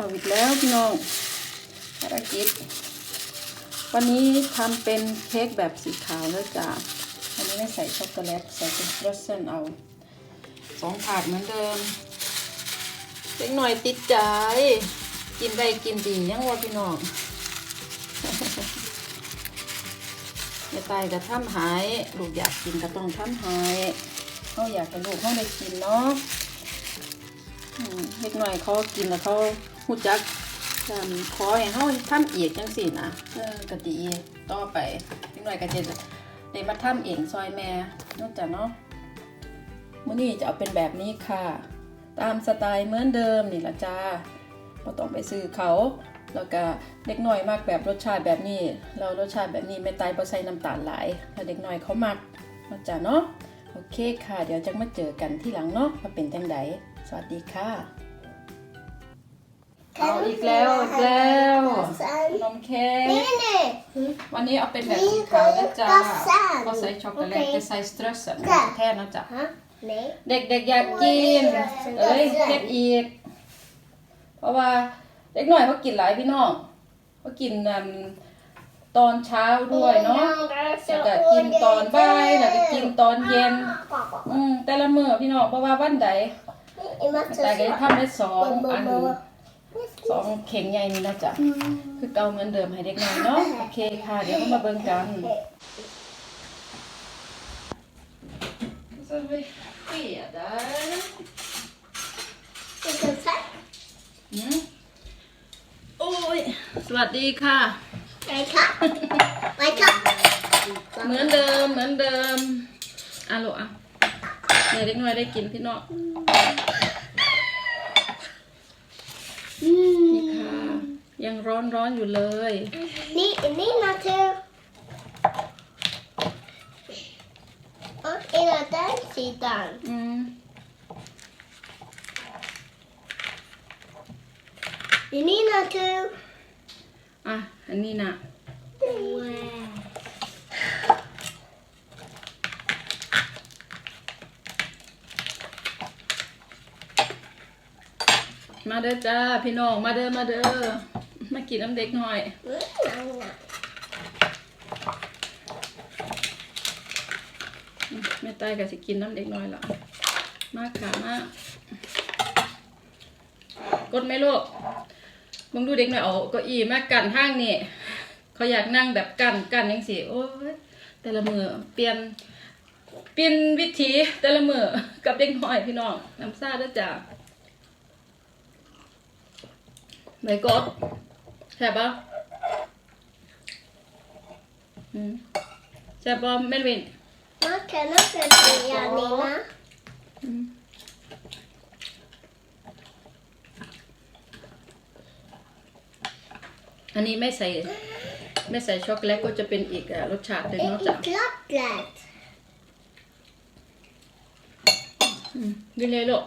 เอาอีกแล้วพี่น้องภารกิจ วันนี้ทำเป็นเค้กแบบสีขาวแล้วจ้ะวันนี้ไม่ใส่ช็อกโกแลตใส่เป็นฟรอสเซนเอาสองถาดเหมือนเดิมเล็กหน่อยติดใจ กินได้กินดียังวะพี่น้องอย่าตายกับท่ำหาย ลูกอยากกินก็ต้องท่ำหายเขาอยากให้ลูกเขาได้กินเนาะเล็กหน่อยเขากินแล้วเขา หูจักจำขอให้เขาทำอีกจังสินะเออกดีต่อไปเล็กหน่อยก็จะได้มาทำเองซอยแม่นอกจากเนาะมื้อนี้จะเอาเป็นแบบนี้ค่ะ ตามสไตล์เหมือนเดิมนี่ละจ้าเราต้องไปซื้อเขาแล้วก็เด็กน้อยมากแบบรสชาติแบบนี้ เรารสชาติแบบนี้ไม่ตายเพราะใส่น้ำตาลหลายแล้วเด็กน้อยเขามักมาจ้าเนาะโอเคค่ะ เดี๋ยวจะมาเจอกันที่หลังเนาะว่าเป็นจังไดสวัสดีค่ะ เอาอีกแล้วอีกแล้วนมเค้ก Nej, วันนี้เอาเป็นแบบสีขาวแล้วจ้าก็ใส่ช็อกโกแลตจะใส่สเตรสมันจะแท้นะจ๊ะ nej. Nej. เด็กๆอยากกินเอ้ยเฮ็ดอีก เพราะว่าเด็กหน่อยเขากินหลายพี่น้องเขากินนันตอนเช้าด้วยเนาะแล้วก็กินตอนบ่ายแล้วก็กินตอนเย็น อืมแต่ละมื้อพี่น้องเพราะว่าวันใดแต่ก็ทำได้สองอัน สองเข่งใหญ่นี่นะจ๊ะคือเก่าเหมือนเดิมให้เด็กน้อยเนาะโอเคค่ะ เดี๋ยวมาเบิ่งกัน Så vi skedar. อืมโอ้ยสวัสดีค่ะเหมือนเดิมเหมือนเดิมอะลูกอะเดี๋ยวเด็กน้อยได้กินพี่น้อง นี่ค่ะ ยังร้อนร้อนๆอยู่เลย Ni, ni natur. Och hela den sidan. อืม Ni natur. อะ อันนี้นะ Wow. มา เด้อจ้าพี่น้องมาเด้อมาเด้อมากินน้ำเด็กหน่อยแม่ใต้ก็สิกินน้ำเด็กหน้อยละมากค่ะมากกดไหมลูกมึงดูเด็กหน่อยเอาก็อีมากกันห้างนี่เขาอยากนั่งแบบกันกันยังสิโอ้ยแต่ละมือเปลี่ยนเปลี่ยนวิธีแต่ละมือกับเด็กหน้อยพี่น้องน้ำซาด้อจ้า ไหนกดแซ่บปะอืมแซ่บปะแม่นวิน Man kan också säga Nina. อันนี้ไม่ใส่ ไม่ใส่ช็อกโกแลตก็จะเป็นอีกอะรสชาติหนึ่งเนอกจาก Inte klocklat. กินเลยลูก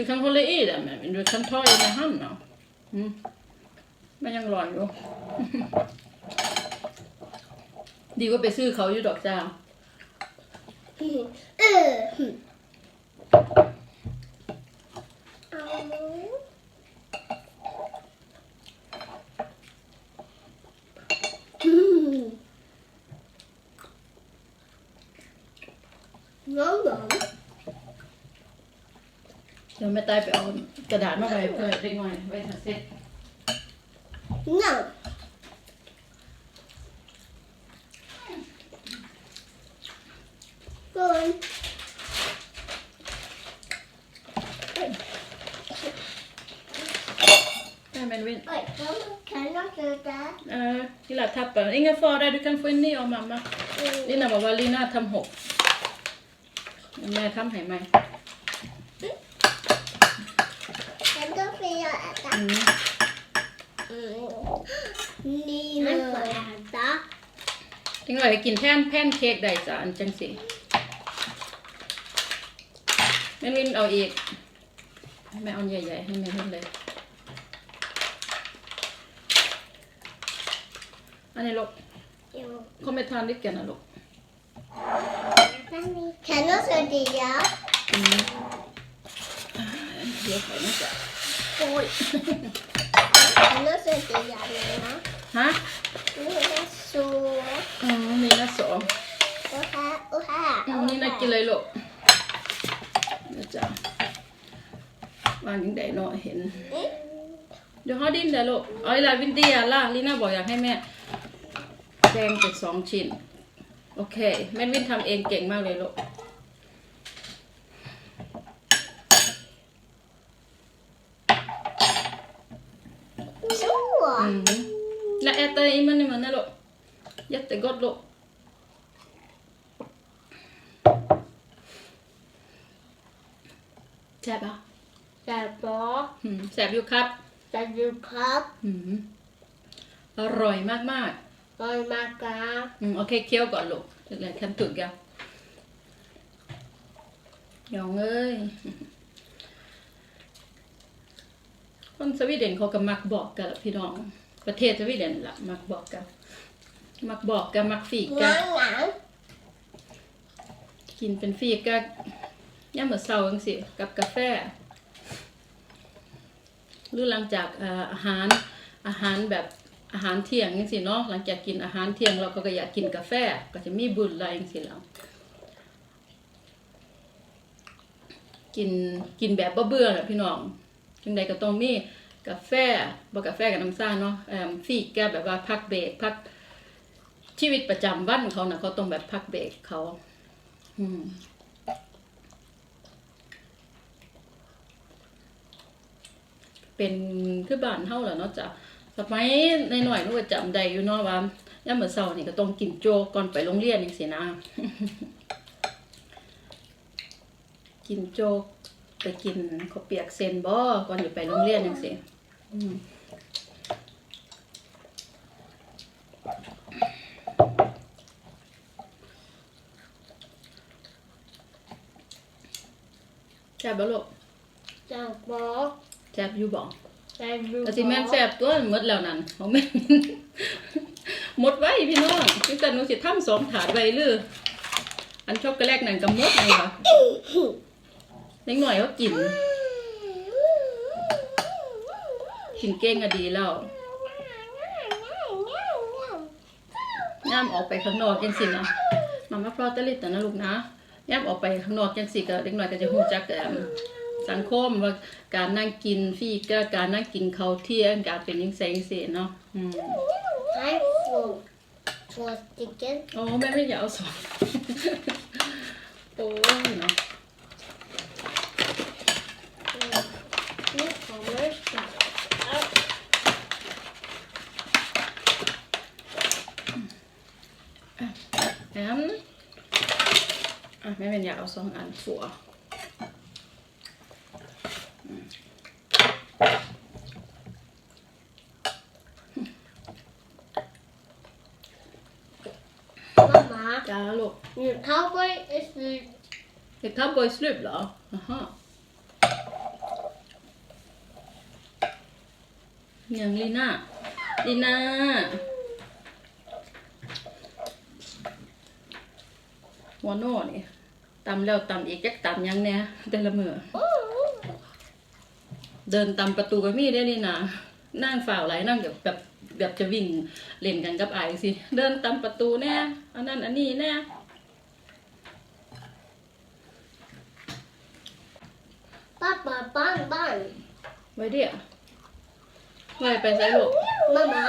du kan hålla i den med mig. du kan ta i med handen. Mm. Men ยังร้อนอยู่ดีกว่าไปซื้อเขาอยู่ดอกจ้า Någon เดี๋ยวแม่ตายไปเอากระดาษมาไว้เพื่อเด็กน้อยไว้ทัเสร็จ No. Gång. ได้แมนวิน Oj, kan jag sluta? Uh, Lilla tappar. Ingen fara, du kan få en ny av mamma. Lina var bara Lina ทำหกแม่ทำให้ไหม Kan du få jag äta? อืม Nina får äta. ถึงหน่อยกินแท่นแผ่นเค้กได้จ้ะอันจังสิแม่วินเอาอีกแม่เอาใหญ่ๆให้แม่วินเลยอันนี้ลูก Jo. เขาไม่ทานดิกันนะลูก Äta mitt. Kan du säga อืมอ่าเดี๋ยวขอนะจ๊ะ โอ้ย Kan du säga Nina? ฮะ Nina så. อ๋อนี่นะสอง Och här och här. อืมนี่นะกินเลยลูกเดี๋ยวจ้ะวางยังไงเนาะเห็น Mm. เดี๋ยวเขาดิ้นเดี๋ยวลูกเอาอีหลาวินดี้อะล่ะลีน่าบอกอยากให้แม่แบ่งเป็นสองชิ้น โอเค แม่วินทำเองเก่งมากเลยลูก อืมแล้วแอตเตอร์อีมันนี่มันนะลูกยัดแต่กดลูกแซ่บอะ Där bak. อืมแซ่บอยู่ครับ Där du kapp. อืมอร่อยมากมาก Var macka. ๆอืมโอเคเคี้ยวก่อนลูกเดี๋ยวแค่ถึกยังยองเอ้ย คนสวีเดนเขาก็มักบอกกันล่ะพี่น้อง ประเทศสวีเดนล่ะมักบอกกันมักบอกกันมักฟีกกัน Ngang ngang. กินเป็นฟีกก็ย่ามมื้อเช้าจังซี่กับกาแฟ หรือหลังจากเอ่ออาหารอาหารแบบอาหารเที่ยงจังซี่เนาะหลังจากกินอาหารเที่ยงเราก็อยากกินกาแฟ ก็จะมีบุญอะไรจังซี่แล้วกินกินแบบบ่เบื่อแหละพี่น้องจังใดก็ต้องมี กาแฟบ่กกาแฟกับน้ำซ่าเนาะเอ่อฟีกก็แบบว่าพักเบรกพักชีวิตประจำวันเขาน่ะเขาต้องแบบพักเบรกเขา อืมเป็นคือบ้านเฮาแหละเนาะจ้ะสมัยในหน่อยนูก็จำได้อยู่เนาะว่าย่ามมื้อเช้านี่ก็ต้องกินโจกก่อนไปโรงเรียนจังซี่นะ กินโจก ไปกินข้าวเปียกเซนบ่ก่อนจะไปโรงเรียนจังซี่อืมแซ่บบ่ลูก Där bak. แซ่บอยู่บ่ Där du ก็สิแม่นแซ่บตัวหมดแล้วนั่นของแม่นหมดไว้พี่น้องพี่แต่หนูสิทำสองถาดไว้หรืออันช็อกโกแลตนั่นก็หมดเลยค่ะ เล็กหน่อยก็กิน กินเก่งก็ดีแล้วย่ามออกไปข้างนอกจังสินะมามาพลอตลิตแต่นะลูกนะย่ามออกไปข้างนอกจังสิก็เด็กหน่อยก็จะรู้จักแต่สังคมว่าการนั่งกินฟรีก็การนั่งกินข้าวเที่ยงการเป็นยังไงจังซี่เนาะอืม Här får två stycken. โอ้แม่ไม่อยากเอาสองโอ้ยเนาะ Nu kommer det. แอม อะแม่เป็นอยากเอาสองอันฝัว Mamma, จ้าลูก nu cowboy är slut. เด็กทับบอยสลิปเหรออ่าฮะยังลีน่าลีน่า หัวโน่นี่ ตำแล้วตำอีกจักตำยังเนี่ยแต่ละมือเดินตามประตูก็มีได้นี่นะนั่งฝ่าวไหลนั่งแบบแบบแบบจะวิ่งเล่นกันกับไอายสิเดินตามประตูแน่อันนั้นอันนี้แน่ Pappa, bang, bang. ไว้เดี๋ยวไว้ไปใส่ลูก Mamma,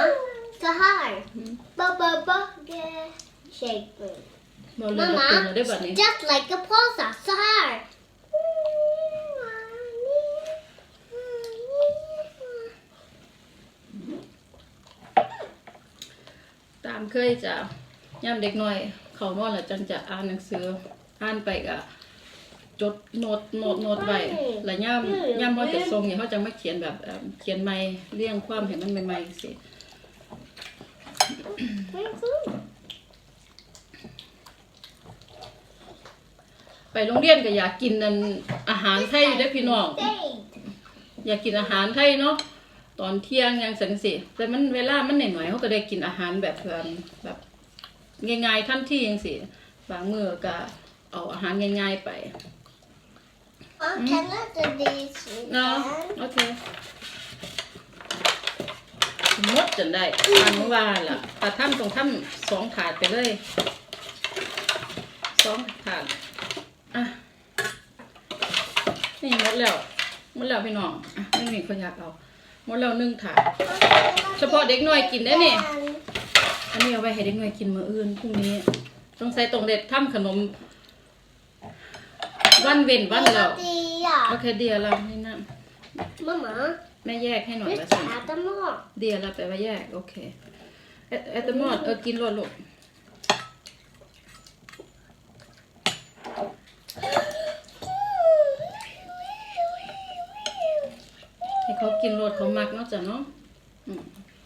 så här. Pappa, bagge. Shake me. บอลเลยประตูเราได้แบบนี้ just like a pizza, så här. ตามเคยจะย่ำเด็กน้อย เขานอนแล้วจังจะอ่านหนังสืออ่านไปก็จดโน้ตโน้ตโน้ตไว้แล้วย่ำย่ำเขาจะทรงเนี่ยเขาจะไม่เขียนแบบเอิ่มเขียนไม่เรียงความเห็นมันใหม่ๆสิ ไปโรงเรียนก็อยากกินนั่นอาหารไทยอยู่ได้อพี่น้อง อยากกินอาหารไทยเนาะตอนเที่ยงยังสันสิแต่มันเวลามันหน่อยๆเขาก็ได้กินอาหารแบบเอิ่มแบบง่ายๆทันทียังสิบางมื้อก็เอาอาหารง่ายๆไป Mom, can I do this เนาะ again? โอเคหมดจนได้อันว่าล่ะแต่ทำตรงทำสองถาดไปเลยสองถาด อะ นี่หมดแล้วหมดแล้วพี่น้อง อะไม่มีคนอยากเอาหมดแล้วหนึ่งถาดเฉพาะเด็กน้อยกินได้นี่ อันนี้เอาไว้ให้เด็กน้อยกินมื้ออื่นพรุ่งนี้ต้องใส่ตรงเด็ดทำขนม วันเว้นวันแล้ว Melody. โอเคเดียวละนี่นะ Mamma, แม่แยกให้หน่อย vi ละ ska สิ äta mat. เดียวละแปลว่าแยก โอเคเอเอตมอดเออกินรวดลูก ให้เขากินรวดเขามักเนาะจ้ะเนาะอืม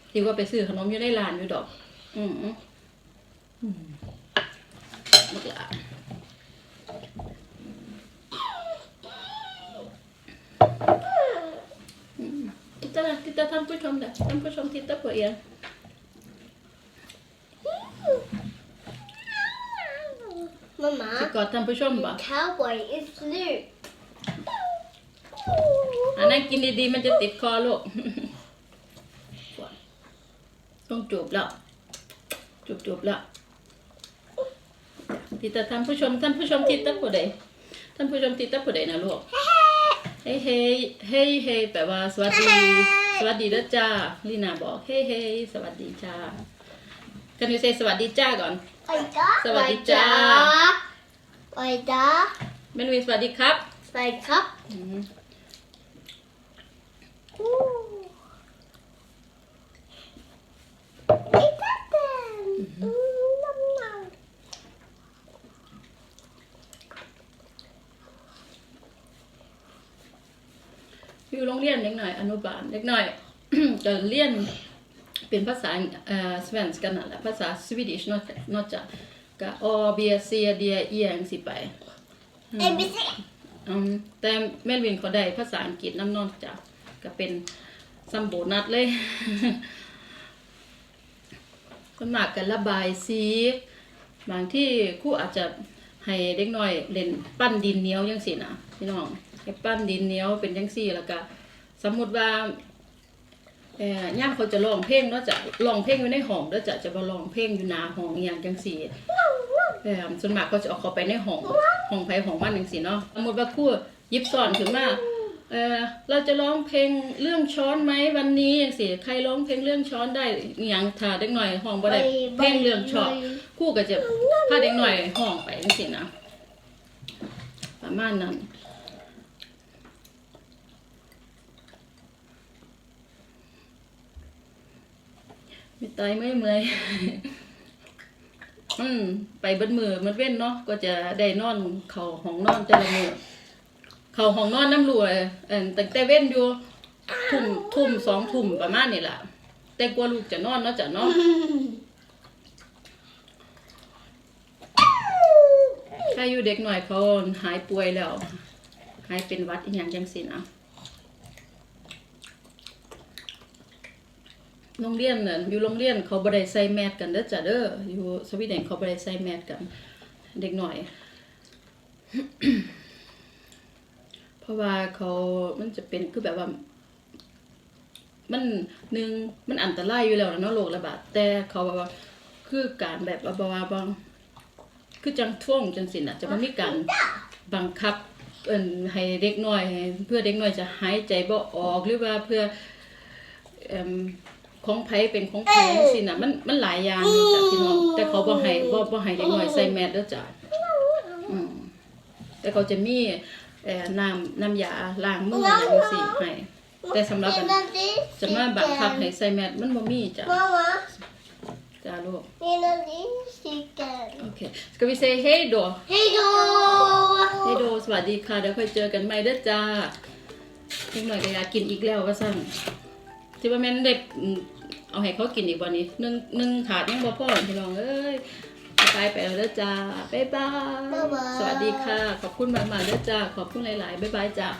ที่ว่าไปซื้อขนมอยู่ในร้านอยู่ดอก อืมอืมอืมลูกหลาน Titta där, titta tandpushom där. Tandpushom, titta på er. Mamma, Ska tandpushom bara. cowboy is slut. อันนั้นกินดีๆ มันจะติดคอลูกต้องจูบแล้วจูบจูบแล้วติดตาท่านผู้ชมท่านผู้ชมติดตาผู้ใดท่านผู้ชมติดตาผู้ใดนะลูกเฮ้ยเฮ้ยเฮ้ยเฮ้ยแปลว่า สวัสดี สวัสดีเด้อจ้าลีนาบอกเฮ้ยเฮ้ยสวัสดีจ้า Can you say สวัสดีจ้าก่อน Ojda. Swadika. Ojda. เมนวินสวัสดีครับ Swadika. อืม Titta den. Mm, mamma. อยู่โรงเรียนเล็กหน่อยอนุบาลเล็กหน่อยจะเรียนเป็นภาษาเอ่อสวีเดนกันนั่นแหละภาษาสวีดิชนอกจากนอกจากก็อเบียเซียเดียเอียงสิไป ABC. อืมแต่แม่วินเขาได้ภาษาอังกฤษน้ำนอกจาก ก็เป็นซัมโบนัดเลยสวนมากกันระบายสีบางที่ครูอาจจะให้เด็กน้อยเล่นปั้นดินเหนียวยังสินะพี่น้องให้ปั้นดินเหนียวเป็นยังสี่แล้วก็สมมติว่าเอ่อย่ามเขาจะร้องเพลงเนาะจะร้องเพลงอยู่ในห้องแล้วจะจะบ่ร้องเพลงอยู่หนาห้องอย่างจังสี่เอ่อส่วนมากก็จะเอาเขาไปในห้องห้องไผห้องมันจังซี่เนาะสมมติว่าครูหยิบสอนขึ้นมา เอ่อเราจะร้องเพลงเรื่องช้อนไหมวันนี้จังซี่ใครร้องเพลงเรื่องช้อนได้อหย่างถ้าเด็กน้อยห้องบ่ได้เพลงเรื่องชอบครูก็จะพาเด็กน้อยห้องไปจังซี่นะประมาณนั้นมีไตไม่เมื่อยอืมไปเบิดมือมันเว้นเนาะก็จะได้นอนเข้าห้องนอนแต่ละมือ เขาห้องนอนน้ำรวยเอ่อตั้งแต่เว้นอยู่ทุ่มทุ่มสองทุ่มประมาณนี้ล่ะแต่กลัวลูกจะนอนเนาะจะเนาะถ้าอยู่เด็กหน่อยเขาหายป่วยแล้วหายเป็นวัดอีหยังจังสินะโรงเรียนน่ะอยู่โรงเรียนเขาบ่ได้ใส่แมสกันเด้อจ้ะเด้ออยู่สวีเดนเขาบ่ได้ใส่แมสกัน เด็กหน่อย ราะว่าเขามันจะเป็นคือแบบว่า มันหนึ่งมันอันตรายอยู่แล้วนะเนาะโรคระบาดแต่เขาบอกว่าคือการแบบว่าบาบางคือจังท่วงจังสิน่ะ จะมันมีการบังคับเอิ่นให้เด็กน้อย เพื่อเด็กน้อยจะหายใจบ่ออกหรือว่าเพื่อเอิ่มของไผเป็นของไผจังซี่น่ะมันมันหลายอย่างอยู่จ้ะพี่น้องแต่เขาบ่ให้บ่บ่ให้เด็กน้อยใส่แมสเด้อจ้ะอืมแต่เขาจะมี เอ่อน้ำน้ำยาล้างมืออย่างจังซี่ให้แต่สำหรับอัน Melody. จะมาบังคับให้ใส่แมสมันบ่มีจ้ะ Mamma. จ้าลูก Melody chicken. โอเค ska vi säga hej då Hej då! เฮโดสวัสดีค่ะเดี๋ยวค่อยเจอกันใหม่เด้อจ้าเล็กหน่อยก็อยากกินอีกแล้วว่าสั่นที่ว่าแม่นเด็กอืมเอาให้เขากินอีกวันนี้หนึ่งหนึ่งถาดยังบ่พอพี่น้องเอ้ย ไปไปแล้วเด้อจ้าบ๊ายบาย บ๊ายบาย สวัสดีค่ะ ขอบคุณมากๆเด้อจ้า ขอบคุณหลายๆ บ๊ายบายจ้าบ